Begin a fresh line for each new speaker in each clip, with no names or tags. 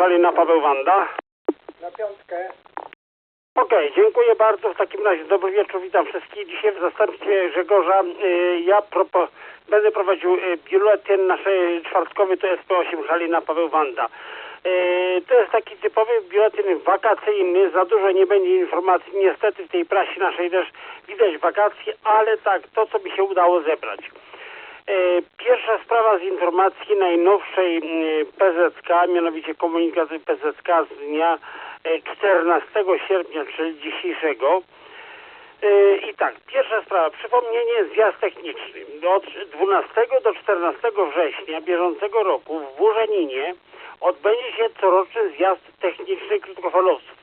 Halina Paweł Wanda.
Na piątkę.
Okej, dziękuję bardzo. W takim razie dobry wieczór, witam wszystkich. Dzisiaj w zastępstwie Grzegorza y, ja propo, będę prowadził y, biuletyn nasz czwartkowy, to jest P8 Halina Paweł Wanda. Y, to jest taki typowy biuletyn wakacyjny, za dużo nie będzie informacji. Niestety w tej prasie naszej też widać wakacje, ale tak, to co mi się udało zebrać. E, Pierwsza sprawa z informacji najnowszej PZK, mianowicie komunikaty PZK z dnia e, 14 sierpnia, czyli dzisiejszego. E, I tak, pierwsza sprawa, przypomnienie zjazd techniczny. Od 12 do 14 września bieżącego roku w Burzaninie odbędzie się coroczny zjazd techniczny krótkofalowców.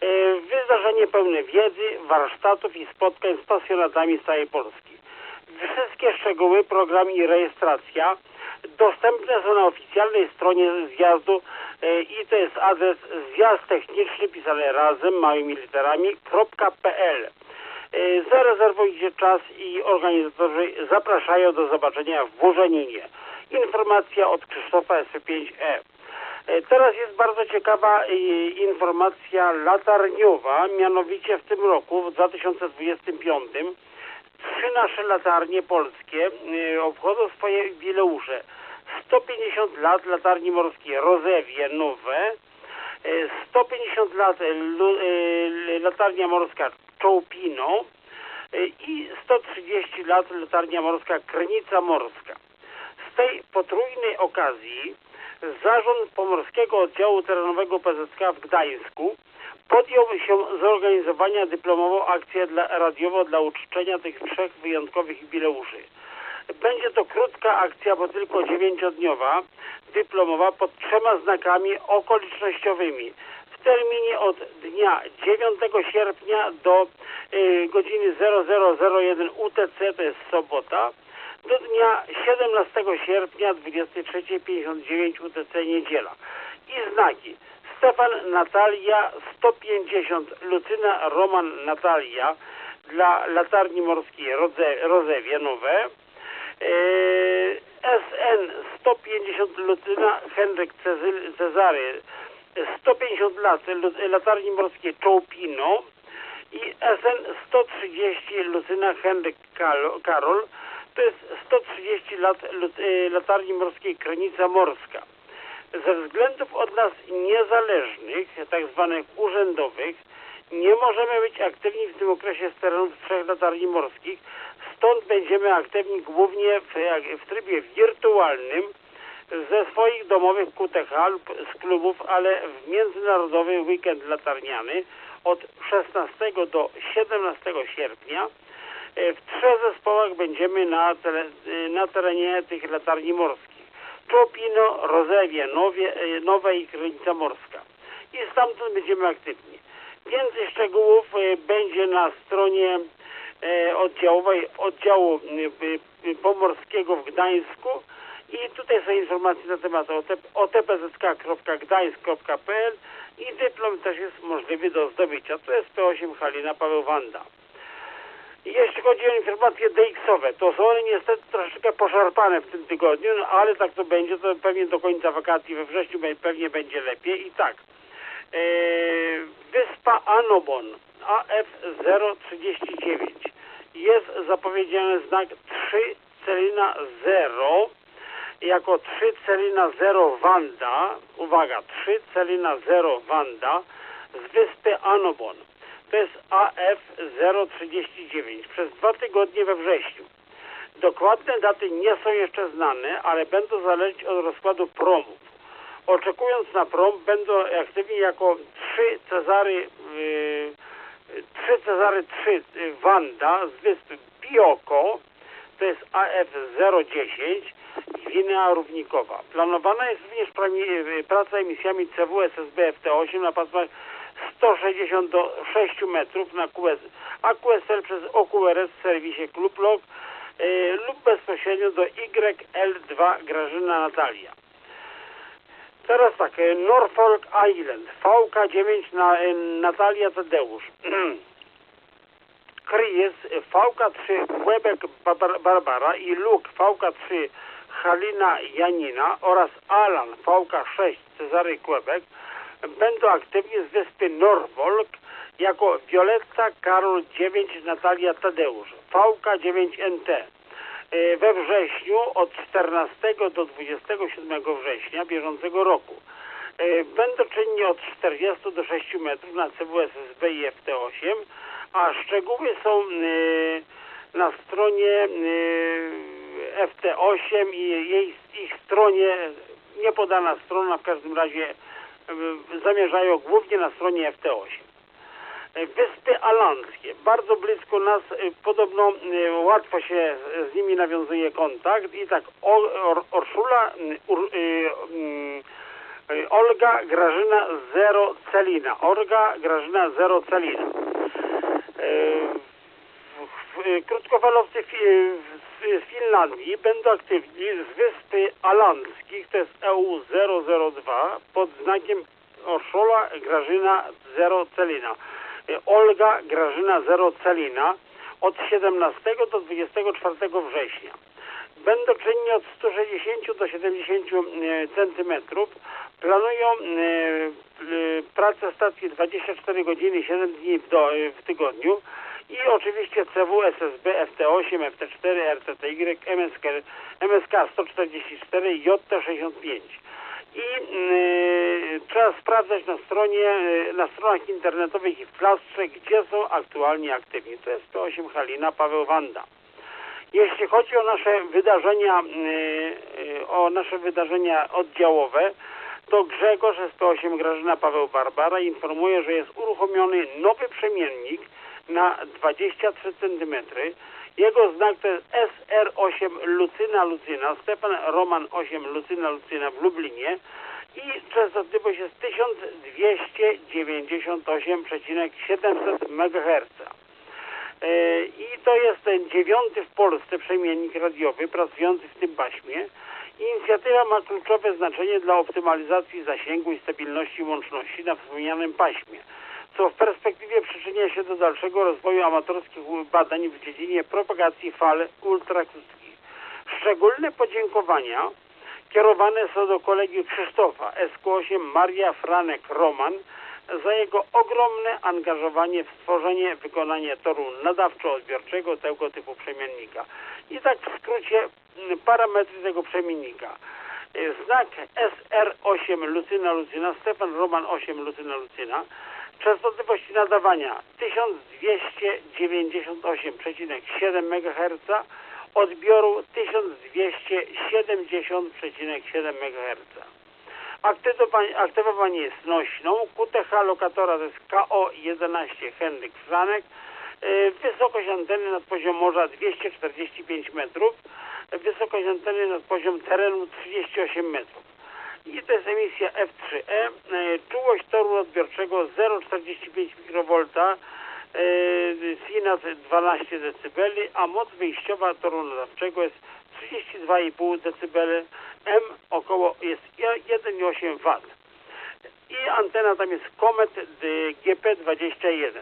E, Wydarzenie pełne wiedzy, warsztatów i spotkań z pasjonatami z całej Polski. Wszystkie szczegóły, program i rejestracja dostępne są na oficjalnej stronie zjazdu e, i to jest adres zjazd techniczny pisane razem małymi literami .pl. E, Zarezerwujcie czas i organizatorzy zapraszają do zobaczenia w Burzeninie. Informacja od Krzysztofa SP5E. E, Teraz jest bardzo ciekawa informacja latarniowa, mianowicie w tym roku, w 2025, trzy nasze latarnie polskie y, obchodzą swoje jubileusze. 150 lat latarni morskiej Rozewie nowe, y, 150 lat y, lu- y, latarnia morska Czołpino i 130 lat latarnia morska Krynica Morska. Z tej potrójnej okazji Zarząd Pomorskiego Oddziału Terenowego PZK w Gdańsku podjął się zorganizowania dyplomową akcję dla, radiowo dla uczczenia tych trzech wyjątkowych jubileuszy. Będzie to krótka akcja, bo tylko dziewięciodniowa, dyplomowa pod trzema znakami okolicznościowymi. W terminie od dnia 9 sierpnia do y, godziny 0001 UTC, to jest sobota, do dnia 17 sierpnia 23.59 UTC niedziela. I znaki Stefan Natalia 150 Lucyna Roman Natalia dla latarni morskiej Rodze, Rozewie nowe. Yy, SN 150 Lucyna Henryk Cezary 150 lat latarni morskiej Czołpino. I SN 130 Lucyna Henryk Karol to jest 130 lat y, latarni morskiej Krynica Morska. Ze względów od nas niezależnych, tak zwanych urzędowych, nie możemy być aktywni w tym okresie z terenów trzech latarni morskich, stąd będziemy aktywni głównie w, w trybie wirtualnym ze swoich domowych QTH lub z klubów, ale w międzynarodowy weekend latarniany od 16 do 17 sierpnia e, w trzech zespołach będziemy na terenie tych latarni morskich. Czopino, Rozewie, Nowie, e, Krynica Morska. I stamtąd będziemy aktywni. Więcej szczegółów e, będzie na stronie e, oddziałowej oddziału e, e, pomorskiego w Gdańsku i tutaj są informacje na temat otpzk.gdańsk.pl i dyplom też jest możliwy do zdobycia. To jest P8 Halina Paweł Wanda. Jeśli chodzi o informacje DX-owe, to są one niestety troszeczkę poszarpane w tym tygodniu, no ale tak to będzie, to pewnie do końca wakacji we wrześniu pewnie będzie lepiej. I tak, e, wyspa Anobon AF039 jest zapowiedziany znak 3 celina 0 jako 3 celina 0 Wanda, uwaga, 3 celina 0 Wanda z wyspy Anobon. To jest AF039 przez dwa tygodnie we wrześniu. Dokładne daty nie są jeszcze znane, ale będą zależeć od rozkładu promów. Oczekując na prom, będą aktywni jako 3 Cezary, yy, 3 Cezary 3 Wanda z wyspy Bioko, to jest AF010 i Gwinea Równikowa. Planowana jest również prami- praca emisjami CW SSB FT8 na pasmach 160 do 6 metrów na QS, a QSL przez OQRS w serwisie Klublog yy, lub bezpośrednio do YL2 Grażyna Natalia. Teraz tak, e, Norfolk Island, VK9 na e, Natalia Tadeusz. Chris VK3 Quebec Bar- Barbara i Luke VK3 Halina Janina oraz Alan VK6 Cezary Kłebek będą aktywni z wyspy Norfolk jako Violetta Karol 9 Natalia Tadeusz VK9NT. E, We wrześniu od 14 do 27 września bieżącego roku e, będą czynni od 40 do 6 metrów na CWSSB i FT8, a szczegóły są e, na stronie e, FT8 i jej ich stronie, nie podana strona, w każdym razie zamierzają głównie na stronie FT8. E, Wyspy Alandzkie, bardzo blisko nas, e, podobno e, łatwo się z nimi nawiązuje kontakt i tak Or, Or, Orszula, Ur, Olga Grażyna Zero Celina, Olga Grażyna Zero Celina. E, z Finlandii będą aktywni z wyspy Alandzkich, to jest E EU002 pod znakiem Orszola Grażyna Zero Celina. Olga Grażyna Zero Celina od 17 do 24 września. Będą czynni od 160 do 70 e, centymetrów. Planują e, e, pracę stacji 24 godziny 7 dni w tygodniu i oczywiście CW, SSB, FT8, FT4, RTTY, MSK, MSK 144, JT65. I y, trzeba sprawdzać na stronie, y, na stronach internetowych i w plastrze, gdzie są aktualnie aktywni. To jest P8 Halina, Paweł Wanda. Jeśli chodzi o nasze wydarzenia, y, o nasze wydarzenia oddziałowe, to Grzegorz SP8 Grażyna Paweł Barbara informuje, że jest uruchomiony nowy przemiennik na 23 cm. Jego znak to jest SR8 Lucyna Lucyna, Stefan Roman 8 Lucyna Lucyna w Lublinie i częstotliwość jest 1298,700 MHz. E, I to jest ten dziewiąty w Polsce przemiennik radiowy pracujący w tym paśmie. Inicjatywa ma kluczowe znaczenie dla optymalizacji zasięgu i stabilności łączności na wspomnianym paśmie, co w perspektywie przyczynia się do dalszego rozwoju amatorskich badań w dziedzinie propagacji fal ultrakrótkich. Szczególne podziękowania kierowane są do kolegi Krzysztofa SQ8 Maria Franek Roman za jego ogromne angażowanie w stworzenie, wykonanie toru nadawczo-odbiorczego tego typu przemiennika. I tak w skrócie m, parametry tego przemiennika. Y, Znak SR8 Lucyna Lucyna, Stefan Roman 8 Lucyna Lucyna, częstotliwość nadawania 1298,7 MHz, odbioru 1270,7 MHz. Aktywowanie, jest nośną. QTH lokatora to jest KO11 Henryk Franek. Yy, Wysokość anteny nad poziom morza 245 metrów. Wysokość anteny nad poziom terenu 38 metrów. I to jest emisja F3E. Yy, Czułość toru odbiorczego 0,45 mikroV. Yy, Sinat 12 dB, a moc wyjściowa toru nadawczego jest 32,5 dB, M około jest 1,8 W. I antena tam jest Comet y, GP21.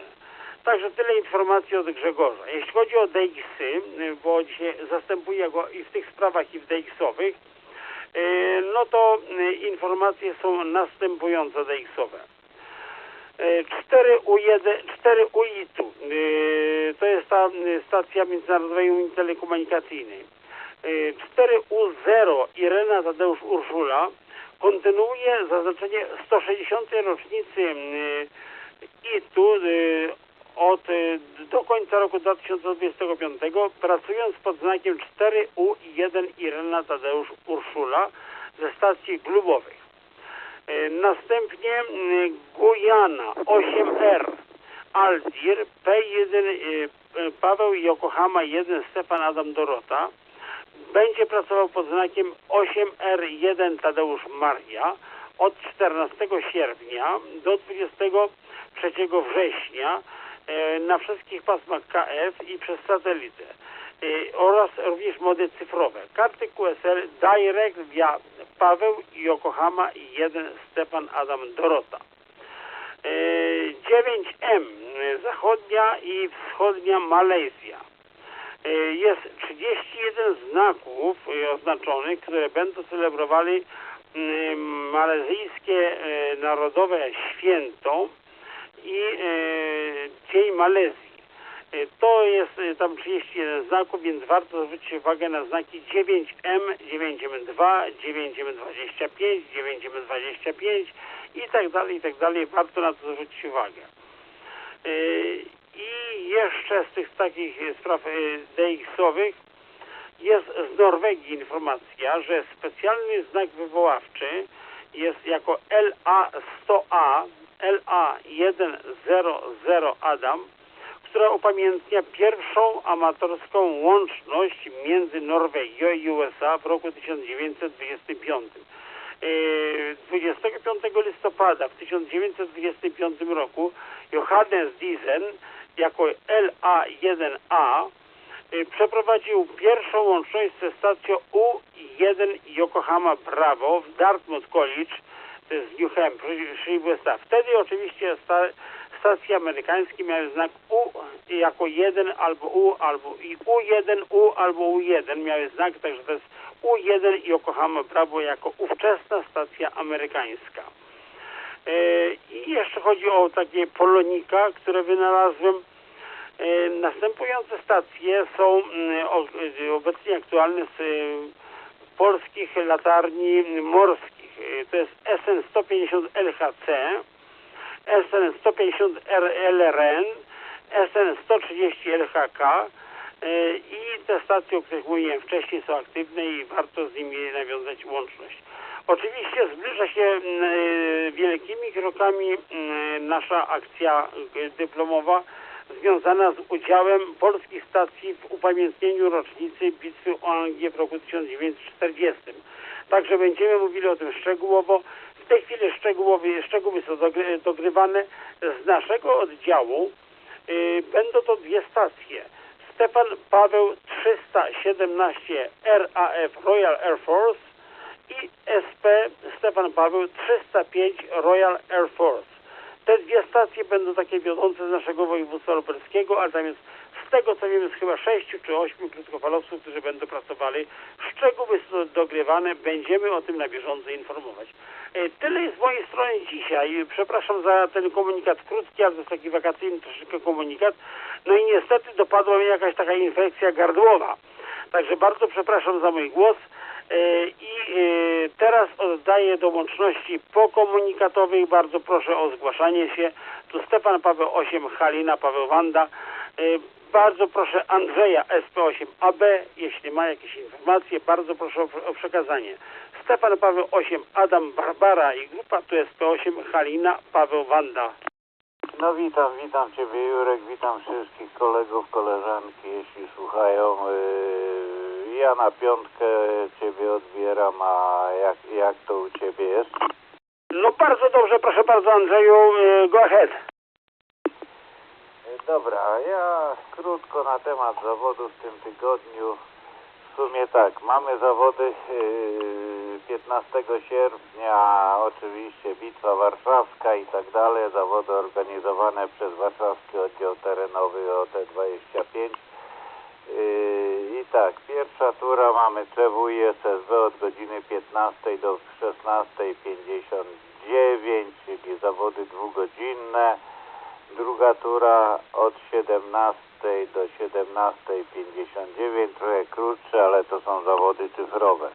Także tyle informacji od Grzegorza. Jeśli chodzi o DX-y, bo dzisiaj zastępuję go i w tych sprawach, i w DX-owych, no to y, informacje są następujące DX-owe. 4U1, 4UITU, y, to jest ta stacja Międzynarodowej Unii Telekomunikacyjnej. Y, 4U0 Irena Tadeusz Urszula kontynuuje zaznaczenie 160. rocznicy ITU od y, do końca roku 2025 pracując pod znakiem 4U1 Irena Tadeusz Urszula ze stacji klubowych. E, Następnie mm, Gujana 8R Aldir P1 e, e, Paweł Yokohama 1 Stefan Adam Dorota będzie pracował pod znakiem 8R1 Tadeusz Maria od 14 sierpnia do 23 września na wszystkich pasmach KF i przez satelitę e, oraz również mody cyfrowe. Karty QSL Direct via Paweł Yokohama 1 Stefan Adam Dorota. E, 9M e, zachodnia i wschodnia Malezja. E, Jest 31 znaków e, oznaczonych, które będą celebrowali mm, malezyjskie e, narodowe święto i e, Dzień Malezji. E, To jest e, tam 31 znaków, więc warto zwrócić uwagę na znaki 9M, 9M2, 9M25, 9M25 i tak dalej, i tak dalej. Warto na to zwrócić uwagę. I jeszcze z tych takich spraw DX-owych jest z Norwegii informacja, że specjalny znak wywoławczy jest jako LA100A, LA100 Adam, która upamiętnia pierwszą amatorską łączność między Norwegią i USA w roku 1925. Yy, 25 listopada w 1925 roku Johannes Diesen jako LA1A y, przeprowadził pierwszą łączność ze stacją U1 Yokohama Bravo w Dartmouth College z w USA. Wtedy oczywiście sta, stacje amerykańskie miały znak U jako 1 albo U albo i U1, U albo U1 miały znak, także to jest U1 Yokohama Bravo jako ówczesna stacja amerykańska. E, I jeszcze chodzi o takie polonika, które wynalazłem. E, Następujące stacje są mm, obecnie aktualne z e, polskich latarni morskich. E, To jest SN 150 LHC, SN 150 LRN, SN 130 LHK i te stacje, o których mówiłem wcześniej są aktywne i warto z nimi nawiązać łączność. Oczywiście zbliża się mm, e, wielkimi krokami mm, nasza akcja e, dyplomowa związana z udziałem polskich stacji w upamiętnieniu rocznicy bitwy o Anglię w roku 1940. Także będziemy mówili o tym szczegółowo. W tej chwili szczegóły są dogry- dogrywane. Z naszego oddziału y, będą to dwie stacje. Stefan Paweł 317 RAF Royal Air Force i SP Stefan Paweł 305 Royal Air Force. Te dwie stacje będą takie wiodące z naszego województwa lubelskiego, ale tam jest z tego co wiem jest chyba sześciu czy ośmiu krótkofalowców, którzy będą pracowali. Szczegóły są dogrywane, będziemy o tym na bieżąco informować. E, Tyle jest z mojej strony dzisiaj. Przepraszam za ten komunikat krótki, ale to jest taki wakacyjny troszeczkę komunikat. No i niestety dopadła mnie jakaś taka infekcja gardłowa. Także bardzo przepraszam za mój głos. E, I e, teraz oddaję do łączności pokomunikatowych. Bardzo proszę o zgłaszanie się. Tu Stefan Paweł 8, Halina Paweł Wanda. Bardzo proszę Andrzeja SP8AB, jeśli ma jakieś informacje, bardzo proszę o, o przekazanie. Stefan Paweł 8, Adam Barbara i grupa tu SP8, Halina Paweł Wanda.
No witam, witam Ciebie Jurek, witam wszystkich kolegów, koleżanki, jeśli słuchają. Yy, ja na piątkę Ciebie odbieram, a jak, jak to u Ciebie jest?
No bardzo dobrze, proszę bardzo Andrzeju, e, go ahead.
Yy, Dobra, ja krótko na temat zawodów w tym tygodniu. W sumie tak, mamy zawody yy, 15 sierpnia, oczywiście Bitwa Warszawska i tak dalej, zawody organizowane przez Warszawski Oddział Terenowy OT25. Yy, I tak, pierwsza tura mamy CW i SSB od godziny 15 do 16.59, czyli zawody dwugodzinne. Druga tura od 17 do 17.59, trochę krótsze, ale to są zawody cyfrowe.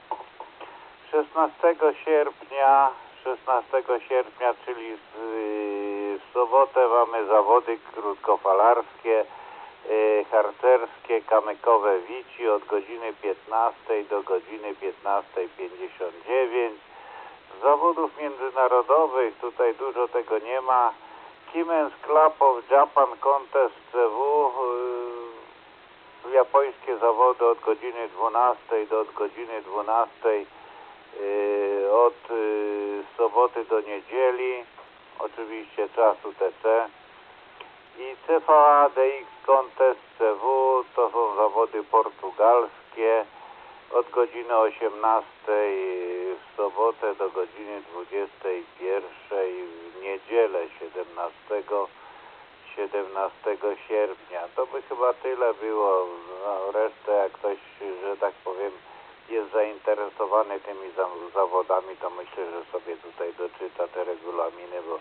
16 sierpnia, 16 sierpnia, czyli w, yy, w sobotę mamy zawody krótkofalarskie, yy, harcerskie, kamykowe Wici od godziny 15 do godziny 15.59. Z zawodów międzynarodowych tutaj dużo tego nie ma. Siemens Club of Japan Contest CW yy, japońskie zawody od godziny 12 do od godziny 12 yy, od soboty do niedzieli oczywiście czasu TC i CVA DX Contest CW to są zawody portugalskie. Od godziny 18 w sobotę do godziny 21 w niedzielę 17 17 sierpnia. To by chyba tyle było. No, resztę jak ktoś, że tak powiem, jest zainteresowany tymi za- zawodami, to myślę, że sobie tutaj doczyta te regulaminy, bo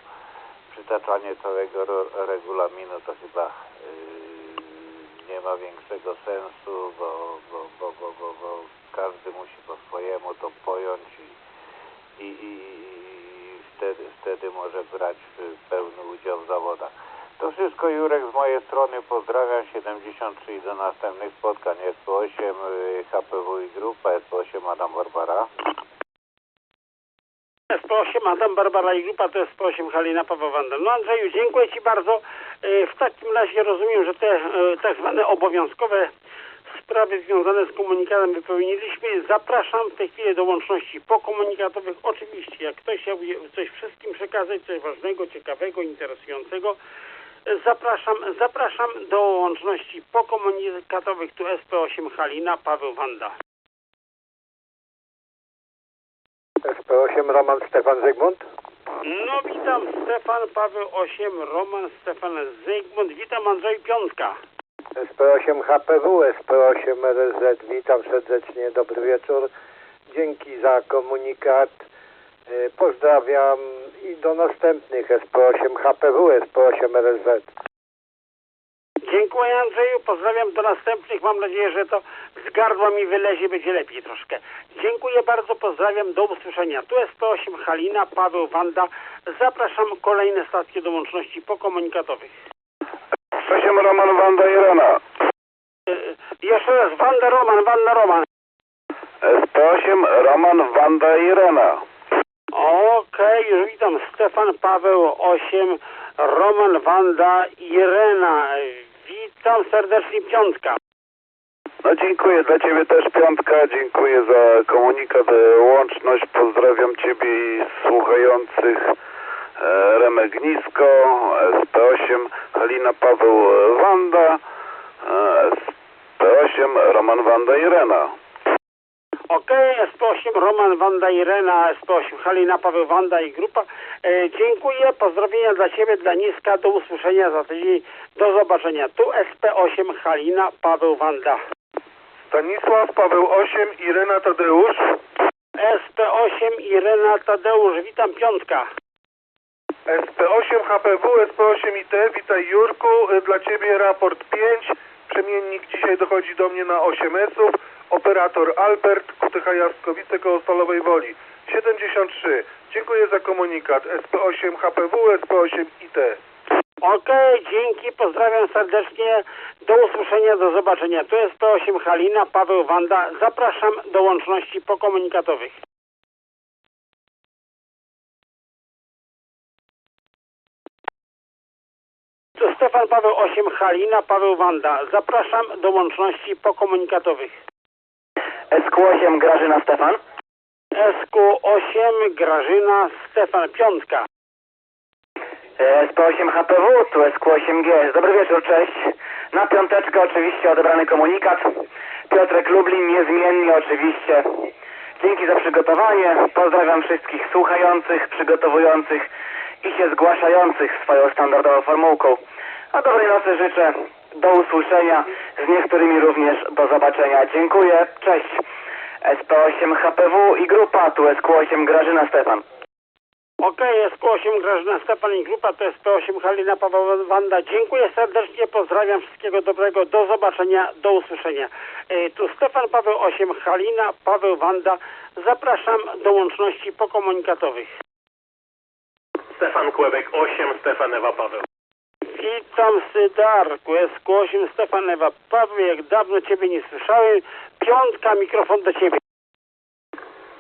przytaczanie całego regulaminu to chyba yy, nie ma większego sensu, bo, bo, bo, bo, bo, bo każdy musi po swojemu to pojąć i, i, i wtedy, wtedy może brać y, pełny udział w zawodach. To wszystko Jurek z mojej strony. Pozdrawiam 73 i do następnych spotkań. SP8 y, HPW i grupa SP8 Adam Barbara.
SP8 Adam Barbara i grupa to SP8 Halina Paweł Wanda. No Andrzeju, dziękuję Ci bardzo. E, W takim razie rozumiem, że te tak zwane obowiązkowe sprawy związane z komunikatem wypełniliśmy. Zapraszam w tej chwili do łączności pokomunikatowych. Oczywiście, jak ktoś chciałby coś wszystkim przekazać, coś ważnego, ciekawego, interesującego, zapraszam, zapraszam do łączności pokomunikatowych. Tu SP8 Halina Paweł Wanda.
SP8 Roman Stefan Zygmunt.
No witam Stefan Paweł 8, Roman Stefan Zygmunt, witam Andrzej Piątka.
SP8 HPW, SP8 RZ. Witam serdecznie, dobry wieczór. Dzięki za komunikat. Y, Pozdrawiam i do następnych SP8 HPW, SP8 RZ.
Dziękuję Andrzeju, pozdrawiam do następnych, mam nadzieję, że to z gardła mi wylezie, będzie lepiej troszkę. Dziękuję bardzo, pozdrawiam, do usłyszenia. Tu SP8 Halina, Paweł Wanda, zapraszam kolejne stacje do łączności pokomunikatowych.
8 Roman Wanda Irena.
E, Jeszcze raz, Wanda Roman, Wanda Roman.
SP8 Roman Wanda Irena.
Okej, już witam. Stefan Paweł 8, Roman Wanda, Irena. Witam serdecznie Piątka.
No dziękuję, dla Ciebie też piątka, dziękuję za komunikat, e, łączność, pozdrawiam Ciebie i słuchających e, Remek Nisko, SP8 Halina Paweł e, Wanda, e, SP8 Roman Wanda Irena.
Okej, SP8 Roman Wanda Irena, SP8 Halina Paweł Wanda i grupa. E, dziękuję, pozdrowienia dla Ciebie, dla Niska, do usłyszenia za tydzień, do zobaczenia. Tu SP8 Halina Paweł Wanda.
Stanisław Paweł 8 Irena Tadeusz.
SP8 Irena Tadeusz, witam Piątka.
SP8 HPW, SP8 IT. Witaj Jurku. Y, Dla Ciebie raport 5. Przemiennik dzisiaj dochodzi do mnie na 8 S-ów. Operator Albert, QTH Jaskowite koło Stalowej Woli. 73. Dziękuję za komunikat. SP8 HPW, SP8 IT.
Okej, dzięki, pozdrawiam serdecznie, do usłyszenia, do zobaczenia. Tu jest P8 Halina, Paweł Wanda, zapraszam do łączności pokomunikatowych. Stefan Paweł 8 Halina, Paweł Wanda, zapraszam do łączności pokomunikatowych.
SQ8 Grażyna Stefan.
SQ8 Grażyna Stefan Piątka.
E, SP8 HPW, tu SQ8G. Dobry wieczór, cześć. Na piąteczkę oczywiście odebrany komunikat. Piotrek Lublin, niezmiennie oczywiście. Dzięki za przygotowanie. Pozdrawiam wszystkich słuchających, przygotowujących i się zgłaszających swoją standardową formułką. A dobrej nocy życzę. Do usłyszenia. Z niektórymi również do zobaczenia. Dziękuję. Cześć. SP8 HPW i grupa, tu SQ8 Grażyna Stefan.
Okej, SQ8 Grażyna Stepan i grupa to jest P8 Halina Paweł Wanda. Dziękuję serdecznie, pozdrawiam, wszystkiego dobrego, do zobaczenia, do usłyszenia. E, tu Stefan Paweł 8 Halina, Paweł Wanda. Zapraszam do łączności pokomunikatowych.
Stefan Kłebek 8, Stefan Ewa Paweł.
Witam Sydarku, SQ8 Stefan Ewa Paweł, jak dawno Ciebie nie słyszałem. Piątka, mikrofon do Ciebie.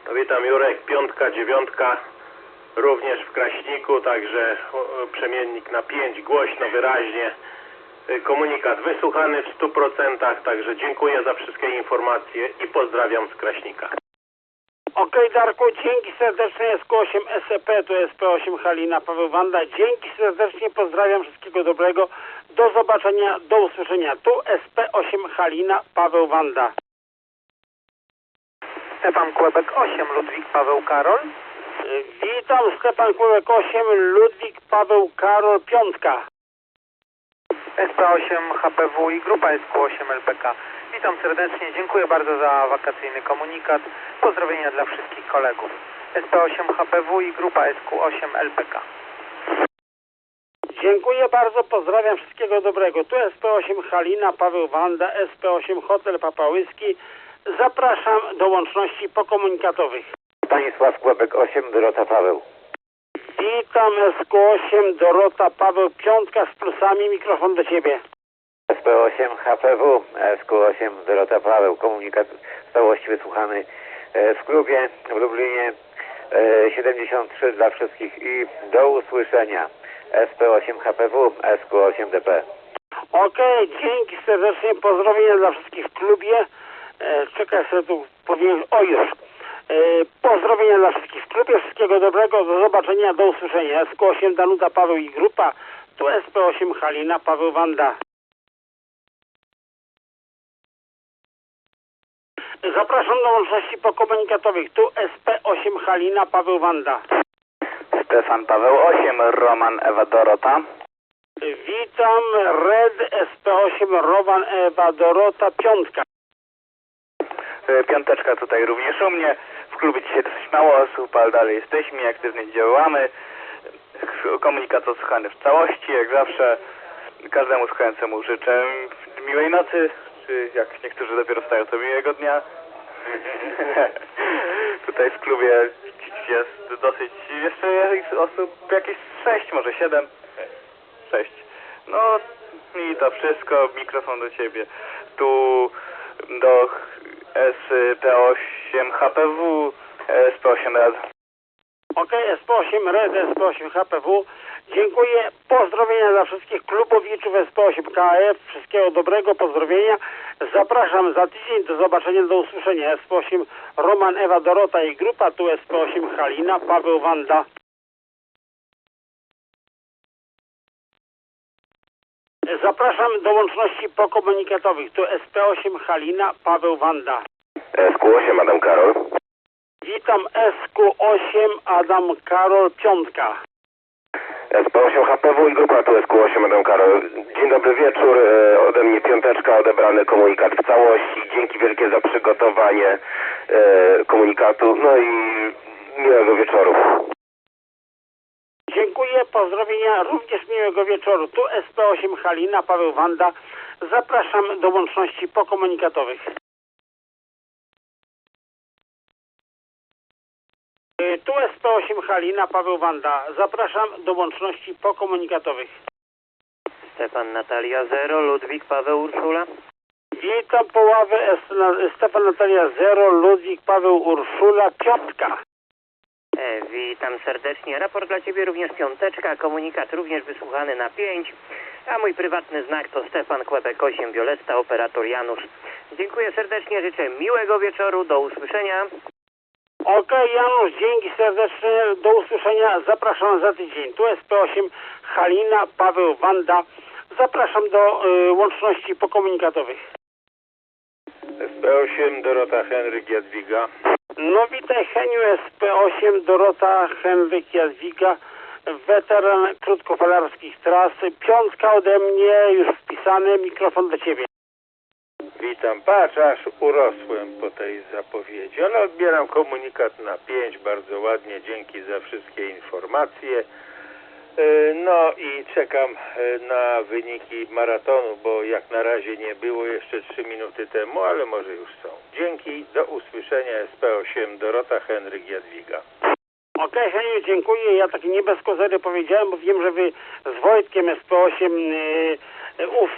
To witam Jurek, piątka, dziewiątka, również w Kraśniku, także przemiennik na 5, głośno, wyraźnie. Y, Komunikat wysłuchany w 100%, także dziękuję za wszystkie informacje i pozdrawiam z Kraśnika.
Okej, Darku, dzięki serdecznie SQ8 SCP, to jest P8 Halina Paweł Wanda. Dzięki serdecznie, pozdrawiam, wszystkiego dobrego. Do zobaczenia, do usłyszenia. Tu SP8 Halina Paweł Wanda.
Stefan Kłebek 8, Ludwik Paweł Karol.
Witam, Stefan Kłebek 8, Ludwik Paweł Karol Piątka.
SP8 HPW i grupa SQ8 LPK. Witam serdecznie, dziękuję bardzo za wakacyjny komunikat. Pozdrowienia dla wszystkich kolegów. SP8 HPW i grupa SQ8 LPK.
Dziękuję bardzo, pozdrawiam wszystkiego dobrego. Tu SP8 Halina, Paweł Wanda, SP8 Hotel Papałyski. Zapraszam do łączności pokomunikatowych.
Stanisław Kłebek 8, Dorota Paweł.
Witam SQ8 Dorota Paweł Piątka z plusami, mikrofon do Ciebie.
SP8 HPW, SQ8 Dorota Paweł. Komunikat całości wysłuchany e, w klubie w Lublinie. E, 73 dla wszystkich i do usłyszenia. SP8 HPW, SQ8 DP.
Okej, dzięki serdecznie, pozdrowienia dla wszystkich w klubie. E, czekaj sobie tu powiem, o już. E, pozdrowienia dla wszystkich w klubie, wszystkiego dobrego, do zobaczenia, do usłyszenia. SQ8 Danuta Paweł i grupa, tu SP8 Halina Paweł Wanda. Zapraszam do łączności pokomunikatowych, tu SP8 Halina Paweł Wanda.
Stefan Paweł 8, Roman Ewa Dorota.
Witam, Red SP8 Rowan Ewa Dorota Piątka.
E, Piąteczka tutaj również u mnie. W klubie dzisiaj dosyć mało osób, ale dalej jesteśmy aktywnie działamy. Komunikat odsłuchany w całości, jak zawsze. Każdemu słuchającemu życzę miłej nocy, czy jak niektórzy dopiero wstają, to miłego dnia. tutaj w klubie jest dosyć, jeszcze jest osób, jakieś sześć, może siedem. Sześć. No i to wszystko, mikrofon do ciebie. Tu do SP8 HPW, SP8 RAD.
Okej, SP8 Red, SP8 HPW. Dziękuję. Pozdrowienia dla wszystkich klubowiczów SP8 KF. Wszystkiego dobrego, pozdrowienia. Zapraszam za tydzień. Do zobaczenia, do usłyszenia. SP8 Roman Ewa Dorota i grupa. Tu SP8 Halina, Paweł Wanda. Zapraszam do łączności pokomunikatowych. Tu SP8 Halina, Paweł Wanda.
SQ8 Adam Karol.
Witam SQ8 Adam Karol Piątka.
SP8 HPW i grupa tu SQ8 Adam Karol. Dzień dobry wieczór. E, Ode mnie piąteczka, odebrany komunikat w całości. Dzięki wielkie za przygotowanie e, komunikatu. No i miłego wieczoru.
Dziękuję, pozdrowienia, również miłego wieczoru. Tu SP8 Halina, Paweł Wanda. Zapraszam do łączności pokomunikatowych. Tu SP8 Halina, Paweł Wanda. Zapraszam do łączności pokomunikatowych.
Stefan Natalia 0, Ludwik Paweł Urszula.
Witam poławę Stefan Natalia Zero, Ludwik Paweł Urszula, Piątka.
E, witam serdecznie. Raport dla Ciebie również piąteczka, komunikat również wysłuchany na 5, a mój prywatny znak to Stefan Kłebek 8 Wioletta, operator Janusz. Dziękuję serdecznie, życzę miłego wieczoru, do usłyszenia.
Okej, Janusz, dzięki serdecznie, do usłyszenia, zapraszam za tydzień. Tu SP8 Halina, Paweł Wanda. Zapraszam do y, łączności pokomunikatowych.
SP8 Dorota Henryk Jadwiga.
No witaj Heniu, SP8 Dorota Henryk Jadwiga, weteran krótkofalarskich tras. Piątka ode mnie, już wpisany, mikrofon do Ciebie.
Witam, patrz, aż urosłem po tej zapowiedzi, ale odbieram komunikat na 5, bardzo ładnie, dzięki za wszystkie informacje. E, No i czekam e, na wyniki maratonu, bo jak na razie nie było jeszcze 3 minuty temu, ale może już są. Dzięki, do usłyszenia SP8 Dorota Henryk Jadwiga.
Okej, Heniu, dziękuję. Ja tak nie bez kozery powiedziałem, bo wiem, że Wy z Wojtkiem SP8 y,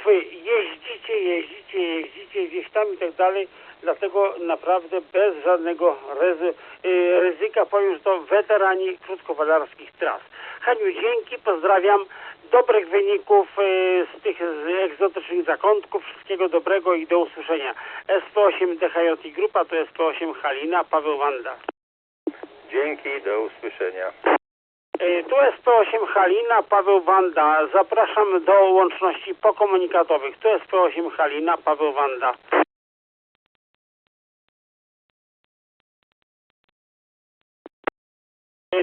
y, jeździcie, jeździcie, jeździcie gdzieś tam i tak dalej. Dlatego naprawdę bez żadnego y, ryzyka powiem, że to weterani krótkowalarskich tras. Heniu, dzięki, pozdrawiam. Dobrych wyników y, z tych egzotycznych zakątków. Wszystkiego dobrego i do usłyszenia. SP8 DHJ Grupa to SP8 Halina, Paweł Wanda.
Dzięki, do usłyszenia.
Y, Tu SP8 Halina, Paweł Wanda. Zapraszam do łączności pokomunikatowych. Tu SP8 Halina, Paweł Wanda.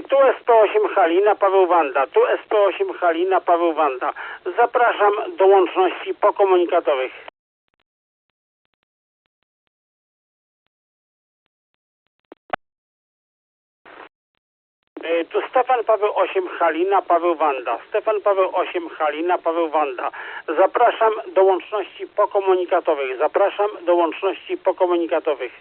Tu SP8 Halina, Paweł Wanda, tu SP8 Halina, Paweł Wanda. Zapraszam do łączności pokomunikatowych. Tu Stefan Paweł 8 Halina, Paweł Wanda. Stefan Paweł 8 Halina, Paweł Wanda. Zapraszam do łączności pokomunikatowych. Zapraszam do łączności pokomunikatowych.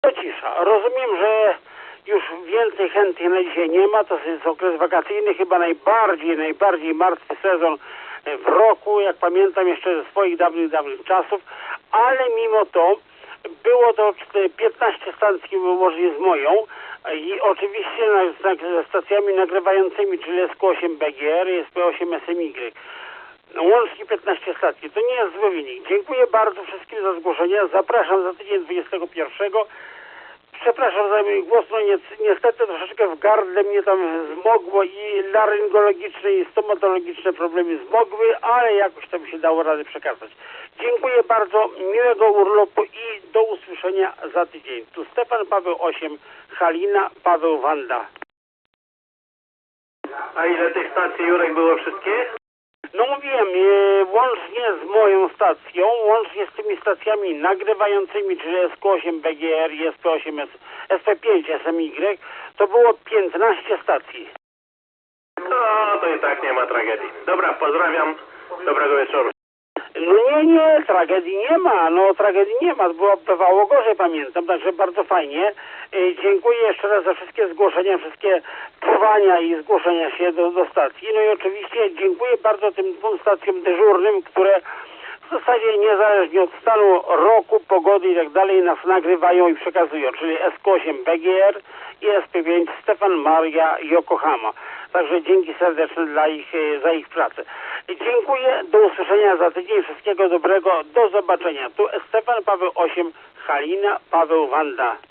To cisza. Rozumiem, że już więcej chętnych na dzisiaj nie ma. To jest okres wakacyjny, chyba najbardziej, najbardziej martwy sezon w roku, jak pamiętam jeszcze ze swoich dawnych, dawnych czasów, ale mimo to było to czte- 15 stacji, łącznie z moją i oczywiście ze stacjami nagrywającymi, czyli SQ8 BGR i SP8 SMY. Łącznie 15 stacji. To nie jest zły wynik. Dziękuję bardzo wszystkim za zgłoszenia. Zapraszam za tydzień 21. Przepraszam za mój głos, no ni niestety troszeczkę w gardle mnie tam zmogło i laryngologiczne i stomatologiczne problemy zmogły, ale jakoś tam się dało radę przekazać. Dziękuję bardzo, miłego urlopu i do usłyszenia za tydzień. Tu Stefan Paweł 8, Halina Paweł Wanda.
A ile tych stacji, Jurek, było wszystkie?
No mówiłem, e, łącznie z moją stacją, łącznie z tymi stacjami nagrywającymi, czyli SQ8 BGR i SP8 S- SP5 SMY, to było 15 stacji.
No, to i tak nie ma tragedii. Dobra, pozdrawiam. Dobrego wieczoru.
No nie, nie, tragedii nie ma, no tragedii nie ma, było, bywało gorzej, pamiętam, także bardzo fajnie. E, Dziękuję jeszcze raz za wszystkie zgłoszenia, wszystkie czuwania i zgłoszenia się do, do stacji. No i oczywiście dziękuję bardzo tym dwóm stacjom dyżurnym, które w zasadzie niezależnie od stanu roku, pogody i tak dalej nas nagrywają i przekazują, czyli SK8 BGR i SP5 Stefan Maria Yokohama. Także dzięki serdeczne dla ich, e, za ich pracę. Dziękuję, do usłyszenia za tydzień, wszystkiego dobrego, do zobaczenia. Tu Stefan Paweł 8, Halina Paweł Wanda.